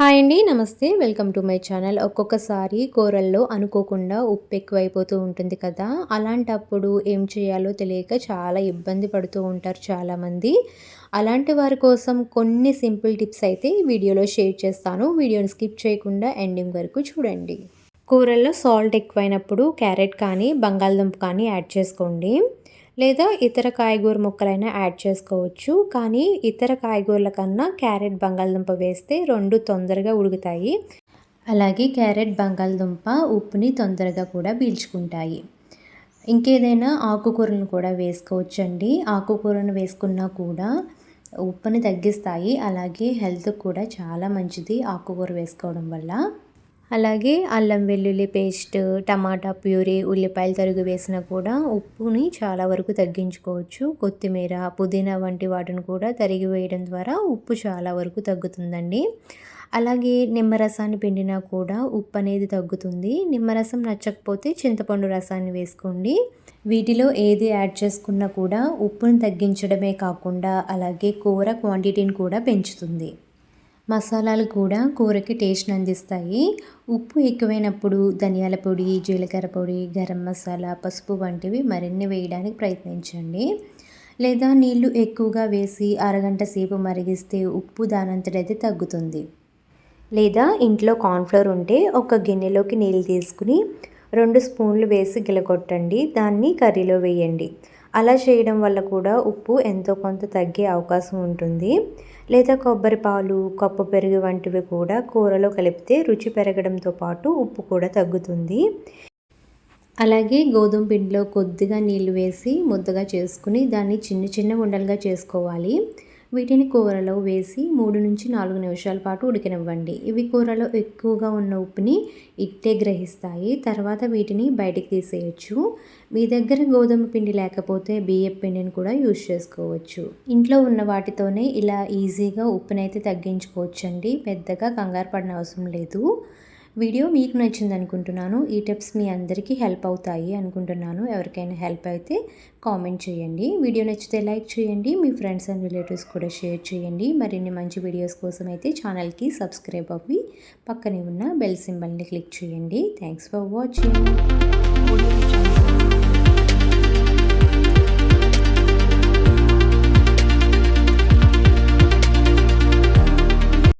Hi అండి నమస్తే. Welcome to my channel. ఒక్కొక్కసారి కూరల్లో అనుకోకుండా ఉప్పు ఎక్కువైపోతూ ఉంటుంది కదా. అలాంటప్పుడు ఏం చేయాలో తెలియక చాలా ఇబ్బంది పడుతూ ఉంటారు చాలామంది. అలాంటి వారి కోసం కొన్ని సింపుల్ టిప్స్ అయితే ఈ వీడియోలో షేర్ చేస్తాను. వీడియోని స్కిప్ చేయకుండా ఎండింగ్ వరకు చూడండి. కూరల్లో సాల్ట్ ఎక్కువైనప్పుడు క్యారెట్ కానీ బంగాళదుంప కానీ యాడ్ చేసుకోండి. లేదా ఇతర కాయగూర ముక్కలైనా యాడ్ చేసుకోవచ్చు. కానీ ఇతర కాయగూరల కన్నా క్యారెట్ బంగాళదుంప వేస్తే రెండు తొందరగా ఉడుకుతాయి. అలాగే క్యారెట్ బంగాళదుంప ఉప్పుని తొందరగా కూడా పీల్చుకుంటాయి. ఇంకేదైనా ఆకుకూరలను కూడా వేసుకోవచ్చండి. ఆకుకూరను వేసుకున్నా కూడా ఉప్పుని తగ్గిస్తాయి. అలాగే హెల్త్ కూడా చాలా మంచిది ఆకుకూర వేసుకోవడం వల్ల. అలాగే అల్లం వెల్లుల్లి పేస్ట్ టమాటా ప్యూరీ ఉల్లిపాయలు తరుగు వేసినా కూడా ఉప్పుని చాలా వరకు తగ్గించుకోవచ్చు. కొత్తిమీర పుదీనా వంటి వాటిని కూడా తరిగి వేయడం ద్వారా ఉప్పు చాలా వరకు తగ్గుతుందండి. అలాగే నిమ్మరసాన్ని పిండినా కూడా ఉప్పు అనేది తగ్గుతుంది. నిమ్మరసం నచ్చకపోతే చింతపండు రసాన్ని వేసుకోండి. వీటిలో ఏది యాడ్ చేసుకున్నా కూడా ఉప్పుని తగ్గించడమే కాకుండా అలాగే కూర క్వాంటిటీని కూడా పెంచుతుంది. మసాలాలు కూడా కూరకి టేస్ట్ని అందిస్తాయి. ఉప్పు ఎక్కువైనప్పుడు ధనియాల పొడి జీలకర్ర పొడి గరం మసాలా పసుపు వంటివి మరిన్ని వేయడానికి ప్రయత్నించండి. లేదా నీళ్ళు ఎక్కువగా వేసి అరగంట సేపు మరిగిస్తే ఉప్పు దానంతటైతే తగ్గుతుంది. లేదా ఇంట్లో కార్న్ఫ్లోర్ ఉంటే ఒక గిన్నెలోకి నీళ్ళు తీసుకుని రెండు స్పూన్లు వేసి గిలగొట్టండి. దాన్ని కర్రీలో వేయండి. అలా చేయడం వల్ల కూడా ఉప్పు ఎంతో కొంత తగ్గే అవకాశం ఉంటుంది. లేదా కొబ్బరి పాలు కప్పు పెరుగు వంటివి కూడా కూరలో కలిపితే రుచి పెరగడంతో పాటు ఉప్పు కూడా తగ్గుతుంది. అలాగే గోధుమ పిండిలో కొద్దిగా నీళ్ళు వేసి ముద్దగా చేసుకుని దాన్ని చిన్న చిన్న ఉండలుగా చేసుకోవాలి. వీటిని కూరలో వేసి మూడు నుంచి నాలుగు నిమిషాల పాటు ఉడికినివ్వండి. ఇవి కూరలో ఎక్కువగా ఉన్న ఉప్పుని ఇట్టే గ్రహిస్తాయి. తర్వాత వీటిని బయటికి తీసేయచ్చు. మీ దగ్గర గోధుమ పిండి లేకపోతే బియ్యం పిండిని కూడా యూజ్ చేసుకోవచ్చు. ఇంట్లో ఉన్న వాటితోనే ఇలా ఈజీగా ఉప్పునైతే తగ్గించుకోవచ్చండి. పెద్దగా కంగారు పడిన అవసరం లేదు. వీడియో మీకు నచ్చింది అనుకుంటున్నాను. ఈ టిప్స్ మీ అందరికీ హెల్ప్ అవుతాయి అనుకుంటున్నాను. ఎవరికైనా హెల్ప్ అయితే కామెంట్ చేయండి. వీడియో నచ్చితే లైక్ చేయండి. మీ ఫ్రెండ్స్ అండ్ రిలేటివ్స్ కూడా షేర్ చేయండి. మరిన్ని మంచి వీడియోస్ కోసం అయితే ఛానల్కి సబ్స్క్రైబ్ అవ్వి. పక్కనే ఉన్న బెల్ సింబల్ని క్లిక్ చేయండి. Thanks for watching